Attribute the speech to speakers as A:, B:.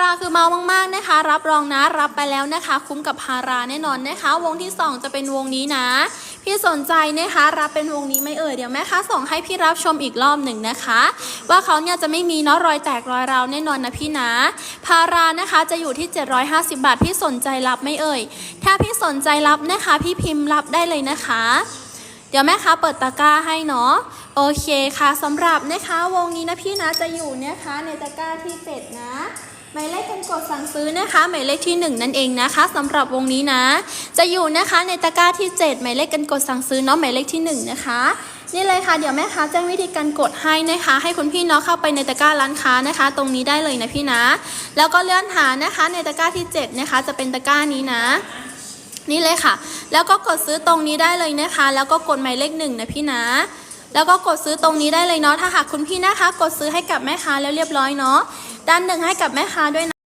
A: ราคือเมามากๆนะคะ รับรองนะรับไปแล้วนะคะ คุ้มกับพาราแน่นอนนะคะ วงที่ 2 จะเป็นวงนี้นะ พี่สนใจนะคะ รับเป็นวงนี้ไม่เอ่ยเดี๋ยวแม่ค้าส่งให้พี่รับชมอีกรอบหนึ่งนะคะ ว่าเขาเนี่ยจะไม่มีเนาะรอยแตกรอยราวแน่นอนนะพี่นะ พารานะคะจะอยู่ที่ 750 บาท พี่สนใจรับไม่เอ่ย ถ้าพี่สนใจรับนะคะ พี่พิมพ์รับได้เลยนะคะ เดี๋ยวแม่ค้าเปิดตะกร้าให้เนาะโอเคค่ะสำหรับนะคะวงนี้นะพี่นะจะอยู่นะคะในตะกร้าที่ 7 นะหมายเลขการกดสั่งซื้อนะคะหมายเลขที่ 1 นั่นเองนะคะสำหรับวงนี้นะ จะอยู่นะคะในตะกร้าที่ 7 หมายเลขการกดสั่งซื้อเนาะหมายเลขที่ 1 นะคะนี่เลยค่ะเดี๋ยวแม่ค้าแจ้งวิธีการกดให้นะคะ ให้คุณพี่เนาะเข้าไปในตะกร้าร้านค้านะคะ ตรงนี้ได้เลยนะพี่นะ แล้วก็เลื่อนหานะคะในตะกร้าที่ 7 นะคะ จะเป็นตะกร้านี้นะ นี่เลยค่ะ แล้วก็กดซื้อตรงนี้ได้เลยนะคะ แล้วก็กดหมายเลขหนึ่งนะพี่นะ แล้วก็กดซื้อตรงนี้ได้เลยเนาะ ถ้าหากคุณพี่นะคะ กดซื้อให้กับแม่ค้าแล้วเรียบร้อยเนาะ ด้านหนึ่งให้กับแม่ค้าด้วยนะ